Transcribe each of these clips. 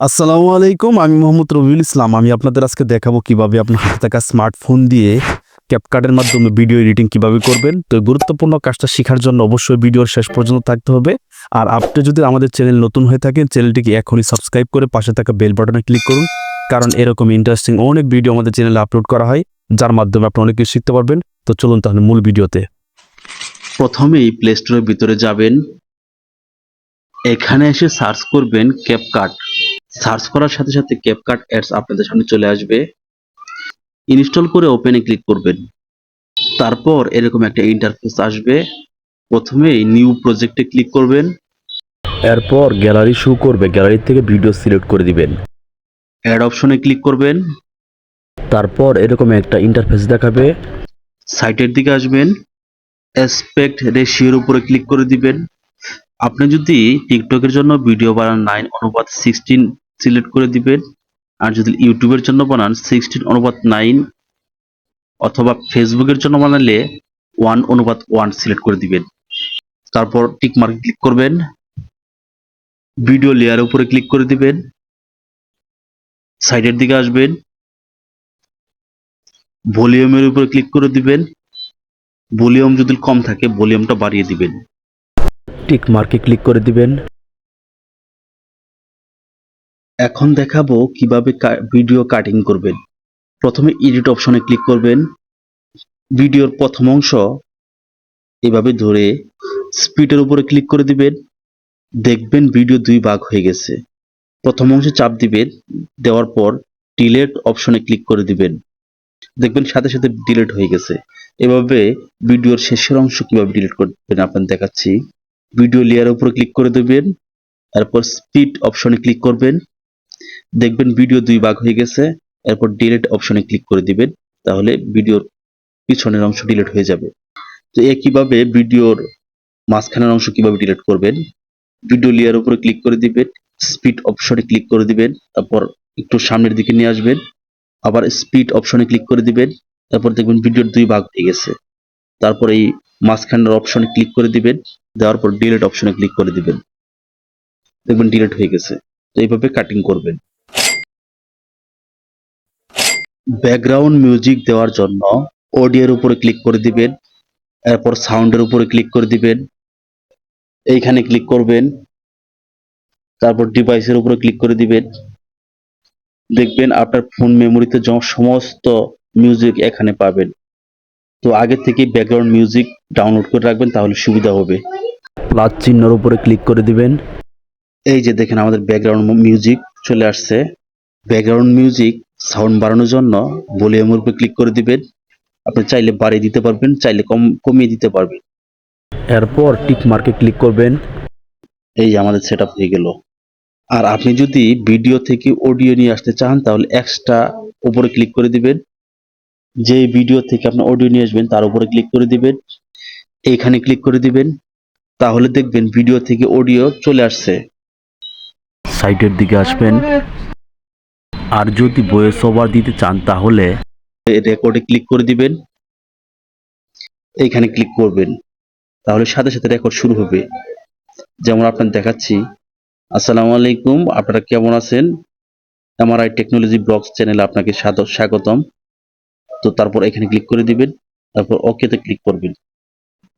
আসসালামু আলাইকুম, আমি মোহাম্মদ রবিউল ইসলাম। আমি আপনাদের আজকে দেখাবো কীভাবে আপনার হাতে থাকা স্মার্টফোন দিয়ে ক্যাপকার্ডের মাধ্যমে ভিডিও এডিটিং কীভাবে করবেন। তো গুরুত্বপূর্ণ কাজটা শেখার জন্য অবশ্যই ভিডিওর শেষ পর্যন্ত থাকতে হবে। আর আপনি যদি আমাদের চ্যানেল নতুন হয়ে থাকেন, চ্যানেলটিকে এখনই সাবস্ক্রাইব করে পাশে থাকা বেল বাটনে ক্লিক করুন। কারণ এরকম ইন্টারেস্টিং অনেক ভিডিও আমাদের চ্যানেলে আপলোড করা হয়, যার মাধ্যমে আপনি অনেক কিছু শিখতে পারবেন। তো চলুন তাহলে মূল ভিডিওতে। প্রথমেই প্লে স্টোরের ভিতরে যাবেন। এখানে এসে সার্চ করবেন ক্যাপকাট সার্চ করার সাথে সাথে ক্যাপকাট অ্যাডস আপনাদের সামনে চলে আসবে। ইনস্টল করে ওপেনে ক্লিক করবেন। তারপর এরকম একটা ইন্টারফেস আসবে। প্রথমেই নিউ প্রজেক্টে ক্লিক করবেন। এরপর গ্যালারি শো করবে। গ্যালারি থেকে ভিডিও সিলেক্ট করে দিবেন। অ্যাড অপশনে ক্লিক করবেন। তারপর এরকম একটা ইন্টারফেস দেখাবে। সাইটের দিকে আসবেন। অ্যাসপেক্ট রেশিওর উপরে ক্লিক করে দিবেন। আপনি যদি টিকটকের জন্য ভিডিও বানান নাইন অনুপাত সিক্সটিন সিলেক্ট করে দিবেন। আর যদি ইউটিউবের জন্য বানান সিক্সটিন অনুপাত নাইন অথবা ফেসবুকের জন্য বানালে ওয়ান অনুপাত ওয়ান সিলেক্ট করে দিবেন। তারপর টিক মার্ক ক্লিক করবেন। ভিডিও লেয়ার উপরে ক্লিক করে দিবেন। সাইডের দিকে আসবেন। ভলিউমের উপরে ক্লিক করে দিবেন। ভলিউম যদি কম থাকে ভলিউমটা বাড়িয়ে দিবেন। টিক মার্কে ক্লিক করে দিবেন। এখন দেখাবো কীভাবে ভিডিও কাটিং করবেন। প্রথমে এডিট অপশনে ক্লিক করবেন। ভিডিওর প্রথম অংশ এভাবে ধরে স্পিডের উপরে ক্লিক করে দিবেন। দেখবেন ভিডিও দুই ভাগ হয়ে গেছে। প্রথম অংশে চাপ দিবেন, দেওয়ার পর ডিলেট অপশনে ক্লিক করে দিবেন। দেখবেন সাথে সাথে ডিলেট হয়ে গেছে। এভাবে ভিডিওর শেষের অংশ কীভাবে ডিলিট করবেন আপনাদের দেখাচ্ছি। ভিডিও লেয়ার উপরে ক্লিক করে দেবেন। তারপর স্পিড অপশনে ক্লিক করবেন। দেখবেন ভিডিও দুই ভাগ হয়ে গেছে, এরপর ডিলিট অপশনে ক্লিক করে দিবেন, তাহলে ভিডিওর পিছনের অংশ ডিলেট হয়ে যাবে। তো একইভাবে ভিডিওর মাঝখানের অংশ কীভাবে ডিলিট করবেন? ভিডিও লেয়ার উপরে ক্লিক করে দিবেন স্পিড অপশনে ক্লিক করে দিবেন, তারপর একটু সামনের দিকে নিয়ে আসবেন, আবার স্পিড অপশনে ক্লিক করে দিবেন, তারপর দেখবেন ভিডিওর দুই ভাগ হয়ে গেছে। তারপর এই মাঝখানের অপশনে ক্লিক করে দিবেন, দেওয়ার পর ডিলেট অপশনে ক্লিক করে দিবেন। দেখবেন ডিলেট হয়ে গেছে। তো এইভাবে কাটিং করবেন। ব্যাকগ্রাউন্ড মিউজিক দেওয়ার জন্য অডিওর উপরে ক্লিক করে দিবেন এরপর সাউন্ডের উপরে ক্লিক করে দিবেন এইখানে ক্লিক করবেন তারপর ডিভাইসের উপরে ক্লিক করে দিবেন। দেখবেন আপনার ফোন মেমোরিতে সমস্ত মিউজিক এখানে পাবেন। তো আগে থেকে ব্যাকগ্রাউন্ড মিউজিক ডাউনলোড করে রাখবেন তাহলে সুবিধা হবে। প্লাস চিহ্নর উপরে ক্লিক করে দিবেন। এই যে দেখেন আমাদের ব্যাকগ্রাউন্ড মিউজিক চলে আসছে। ব্যাকগ্রাউন্ড মিউজিক সাউন্ড বাড়ানোর জন্য ভলিউমের উপর ক্লিক করে দিবেন। আপনি চাইলে বাড়িয়ে দিতে পারবেন চাইলে কম কমিয়ে দিতে পারবেন। এরপর টিক মার্কে ক্লিক করবেন। এই আমাদের সেট হয়ে গেল। আর আপনি যদি ভিডিও থেকে অডিও নিয়ে আসতে চান তাহলে এক্সট্রা উপরে ক্লিক করে দিবেন। যে ভিডিও থেকে আপনি অডিও নিয়ে আসবেন তার উপরে ক্লিক করে দিবেন। এইখানে ক্লিক করে দিবেন। তাহলে দেখবেন ভিডিও থেকে অডিও চলে আসছে। সাইটের দিকে আসবেন। আর যদি ভয়েস ওভার দিতে চান তাহলে রেকর্ডে ক্লিক করে দিবেন। এইখানে ক্লিক করবেন। তাহলে সাথে সাথে রেকর্ড শুরু হবে। যেমন আপনার দেখাচ্ছি। আসসালামু আলাইকুম, আপনারা কেমন আছেন? এমআরআই টেকনোলজি ব্লগস চ্যানেলে আপনাকে স্বাগতম। তো তারপর এখানে ক্লিক করে দিবেন। তারপর ওকেতে ক্লিক করবেন।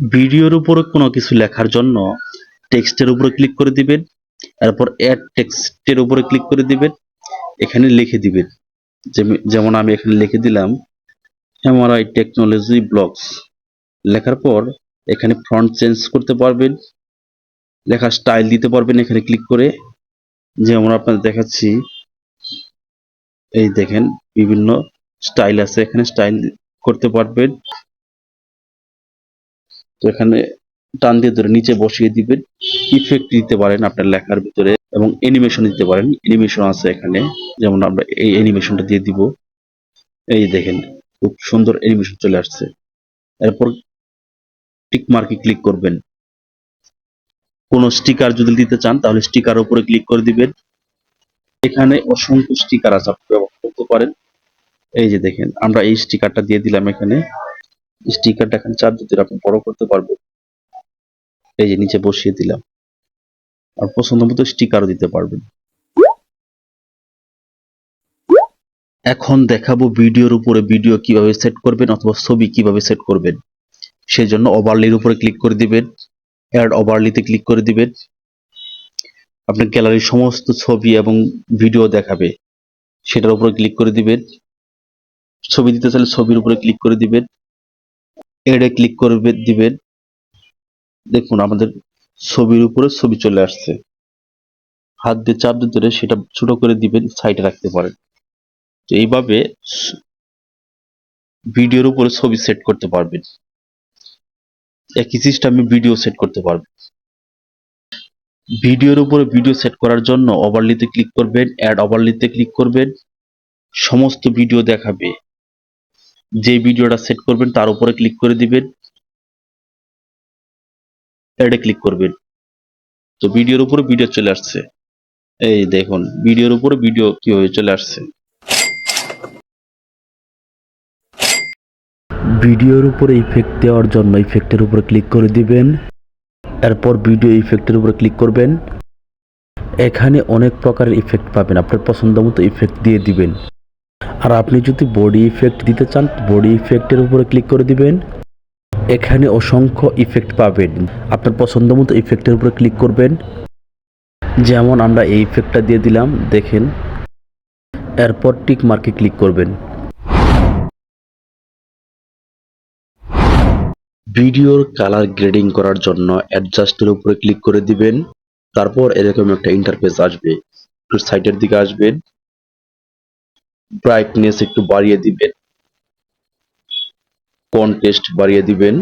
ভিডিওর উপরে কোনো কিছু লেখার জন্য টেক্সটের উপরে ক্লিক করে দিবেন। তারপর অ্যাড টেক্সটের উপরে ক্লিক করে দিবেন। এখানে লিখে দিবেন। যেম- যেমন আমি এখানে লিখে দিলাম এমআরআই টেকনোলজি ব্লগস লেখার পর এখানে ফ্রন্ট চেঞ্জ করতে পারবেন। লেখার স্টাইল দিতে পারবেন এখানে ক্লিক করে। যেমন আপনাদের দেখাচ্ছি, এই দেখেন বিভিন্ন স্টাইল আছে, এখানে স্টাইল করতে পারবেন। তো এখানে টান দিয়ে ধরে নিচে বসিয়ে দিবেন। ইফেক্ট দিতে পারেন আপনার লেখার ভিতরে এবং অ্যানিমেশন দিতে পারেন। অ্যানিমেশন আছে এখানে। যেমন আমরা এই অ্যানিমেশনটা দিয়ে দিব। এই দেখেন, খুব সুন্দর অ্যানিমেশন চলে আসছে। এরপর টিক মার্কে ক্লিক করবেন। কোনো স্টিকার যদি দিতে চান, তাহলে স্টিকার উপরে ক্লিক করে দিবেন। এখানে অসংখ্য স্টিকার আছে, আপনি ব্যবহার করতে পারেন। এই যে দেখেন, আমরা এই স্টিকারটা দিয়ে দিলাম এখানে। স্টিকারটা এখানে চাপ দিতে আপনি বড় করতে পারবেন। এই যে নিচে বসিয়ে দিলাম। আর পছন্দ মতো স্টিকারও দিতে পারবেন। এখন দেখাবো ভিডিওর উপরে ভিডিও কীভাবে সেট করবেন অথবা ছবি কীভাবে সেট করবেন। সেই জন্য ওভারলির উপরে ক্লিক করে দিবেন অ্যাড ওভারলিতে ক্লিক করে দিবেন। আপনার গ্যালারির সমস্ত ছবি এবং ভিডিও দেখাবে, সেটার উপরে ক্লিক করে দিবেন। ছবি দিতে চাইলে ছবির উপরে ক্লিক করে দিবেন। এডে ক্লিক করে দিবেন। দেখুন, আমাদের ছবির উপরে ছবি চলে আসছে। হাত দিয়ে চাপ দিয়ে ধরে সেটা ছোট করে দিবেন, সাইডে রাখতে পারেন। তো এইভাবে ভিডিওর উপরে ছবি সেট করতে পারবেন। একই সিস্টেমে ভিডিও সেট করতে পারবেন। ভিডিওর উপরে ভিডিও সেট করার জন্য ওভারলিতে ক্লিক করবেন অ্যাড ওভারলিতে ক্লিক করবেন, সমস্ত ভিডিও দেখাবে। যে ভিডিওটা সেট করবেন, তার উপরে ক্লিক করে দিবেন। অ্যাডে ক্লিক করবেন। তো ভিডিওর উপরে ভিডিও চলে আসছে। এই দেখুন ভিডিওর উপরে ভিডিও কীভাবে চলে আসছে। ভিডিওর উপরে ইফেক্ট দেওয়ার জন্য ইফেক্টের উপরে ক্লিক করে দিবেন। এরপর ভিডিও ইফেক্টের উপরে ক্লিক করবেন। এখানে অনেক প্রকারের ইফেক্ট পাবেন। আপনার পছন্দ মতো ইফেক্ট দিয়ে দিবেন। আর আপনি যদি বডি ইফেক্ট দিতে চান বডি ইফেক্টের উপরে ক্লিক করে দিবেন। এখানে অসংখ্য ইফেক্ট পাবেন। আপনার পছন্দ মতো ইফেক্টের উপরে ক্লিক করবেন। যেমন আমরা এই ইফেক্টটা দিয়ে দিলাম, দেখেন। এরপর টিক মার্কে ক্লিক করবেন। ভিডিওর কালার গ্রেডিং করার জন্য অ্যাডজাস্টের উপরে ক্লিক করে দিবেন। তারপর এরকম একটা ইন্টারফেস আসবে। একটু সাইডের দিকে আসবেন। ব্রাইটনেস একটু বাড়িয়ে দিবেন। কন্টেস্ট বাড়িয়ে দিবেন?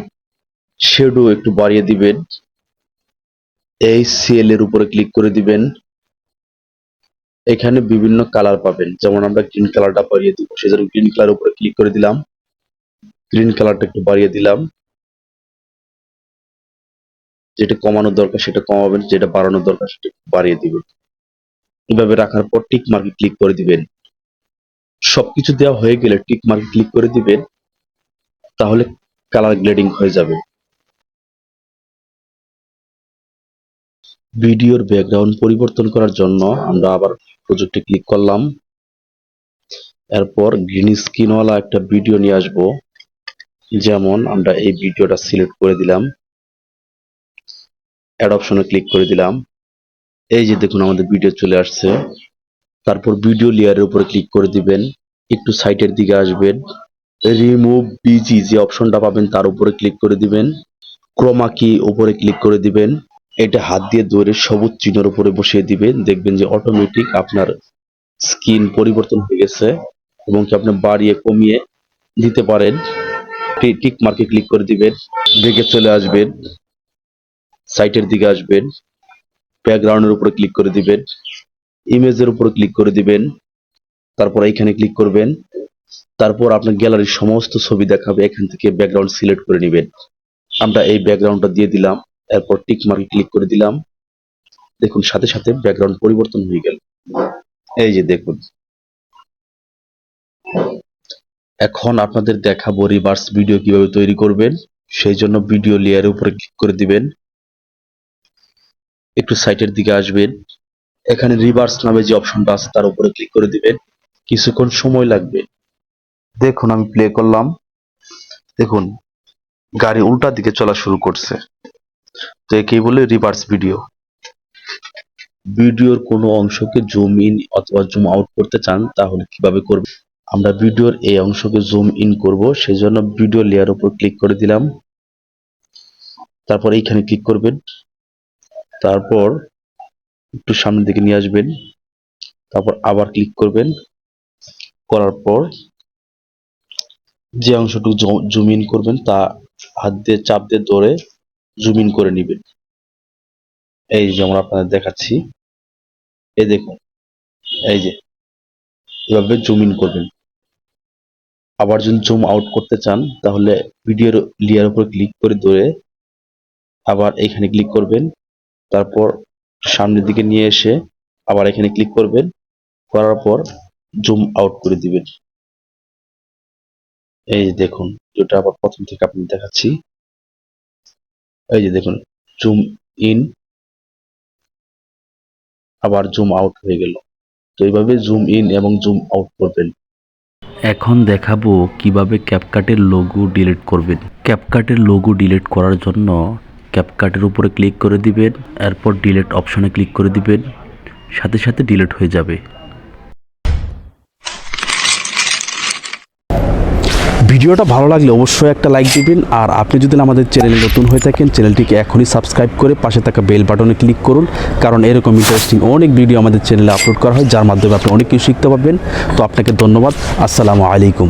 শেডো একটু বাড়িয়ে দিবেন। এই সিএল এর উপরে ক্লিক করে দিবেন। এখানে বিভিন্ন কালার পাবেন। যেমন আমরা গ্রিন কালারটা বাড়িয়ে দিব। সেজন্য গ্রিন কালার উপরে ক্লিক করে দিলাম। গ্রিন কালারটা একটু বাড়িয়ে দিলাম। যেটা কমানোর দরকার সেটা কমাবেন, যেটা বাড়ানোর দরকার সেটা বাড়িয়ে দিবেন। এভাবে রাখার পর টিক মার্কে ক্লিক করে দিবেন। সবকিছু দেওয়া হয়ে গেলে টিক মার্কে ক্লিক করে দিবেন। তাহলে কালার গ্লেডিং হয়ে যাবে। ভিডিওর ব্যাকগ্রাউন্ড পরিবর্তন করার জন্য আমরা আবার প্রজেক্টে ক্লিক করলাম। এরপর গ্রিন স্ক্রিনওয়ালা একটা ভিডিও নিয়ে আসব। যেমন আমরা এই ভিডিওটা সিলেক্ট করে দিলাম। অ্যাড অপশনে ক্লিক করে দিলাম। এই যে দেখুন আমাদের ভিডিও চলে আসছে। তারপর ভিডিও লেয়ারের উপরে ক্লিক করে দিবেন। একটু সাইটের দিকে আসবেন। রিমুভ বিজি যে অপশনটা পাবেন তার উপরে ক্লিক করে দিবেন। ক্রোমা কি উপরে ক্লিক করে দিবেন। এটা হাত দিয়ে ধরে সবুজ চিহ্নের উপরে বসিয়ে দিবেন। দেখবেন যে অটোমেটিক আপনার স্কিন পরিবর্তন হয়ে গেছে এবং কি আপনি বাড়িয়ে কমিয়ে দিতে পারেন। টিক মার্কে ক্লিক করে দিবেন। দেখে চলে আসবেন। সাইটের দিকে আসবেন। ব্যাকগ্রাউন্ডের উপরে ক্লিক করে দিবেন। ইমেজের উপরে ক্লিক করে দিবেন। তারপর এইখানে ক্লিক করবেন। তারপর আপনার গ্যালারির সমস্ত ছবি দেখাবে, এখান থেকে ব্যাকগ্রাউন্ড সিলেক্ট করে নেবেন। আমরা এই ব্যাকগ্রাউন্ডটা দিয়ে দিলাম, এরপর টিক মার্কে ক্লিক করে দিলাম। দেখুন, সাথে সাথে ব্যাকগ্রাউন্ড পরিবর্তন হয়ে গেল। এই যে দেখুন। এখন আপনাদের দেখাবো রিভার্স ভিডিও কীভাবে তৈরি করবেন, সেই জন্য ভিডিও লেয়ারের উপরে ক্লিক করে দিবেন। একটু সাইটের দিকে আসবেন। এখানে রিভার্স নামে যে অপশনটা আছে, তার উপরে ক্লিক করে দিবেন। কিছুক্ষণ সময় লাগবে। দেখুন, আমি প্লে করলাম। দেখুন, গাড়ি উল্টা দিকে চলা শুরু করছে। তো একেই বলে রিভার্স ভিডিও ভিডিওর কোনো অংশকে জুম ইন অথবা জুম আউট করতে চান, তাহলে কীভাবে করবেন? আমরা ভিডিওর এই অংশকে জুম ইন করব সেই জন্য ভিডিও লেয়ার উপর ক্লিক করে দিলাম। তারপর এইখানে ক্লিক করবেন। তারপর একটু সামনের দিকে নিয়ে আসবেন। তারপর আবার ক্লিক করবেন। করার পর যে অংশটুকু জুম ইন করবেন, তা হাত দিয়ে, চাপ দিয়ে ধরে জুম ইন করে নেবেন। এই যেমন আপনাদের দেখাচ্ছি। এই দেখুন, এই যে, এভাবে জুম ইন করবেন। আবার যদি জুম আউট করতে চান, তাহলে ভিডিওর লেয়ার উপর ক্লিক করে ধরে আবার এখানে ক্লিক করবেন। তারপর সামনের দিকে নিয়ে এসে আবার এখানে ক্লিক করবেন। করার পর জুম আউট করে দিবেন। এই যে দেখুন যেটা আবার প্রথম থেকে আপনি দেখাচ্ছি। এই যে দেখুন জুম ইন আবার জুম আউট হয়ে গেল। তো এইভাবে জুম ইন এবং জুম আউট করবেন। এখন দেখাবো কীভাবে ক্যাপকাটের লোগো ডিলিট করবেন। ক্যাপকাটের লোগো ডিলিট করার জন্য ক্যাপকাটের উপরে ক্লিক করে দিবেন, এরপর ডিলিট অপশনে ক্লিক করে দিবেন, সাথে সাথে ডিলিট হয়ে যাবে। ভিডিওটা ভালো লাগলে অবশ্যই একটা লাইক দিবেন। আর আপনি যদি আমাদের চ্যানেলে নতুন হয়ে থাকেন চ্যানেলটিকে এখনই সাবস্ক্রাইব করে পাশে থাকা বেল বাটনে ক্লিক করুন। কারণ এরকম ইন্টারেস্টিং অনেক ভিডিও আমাদের চ্যানেলে আপলোড করা হয়, যার মাধ্যমে আপনি অনেক কিছু শিখতে পারবেন। তো আপনাকে ধন্যবাদ। আসসালামু আলাইকুম।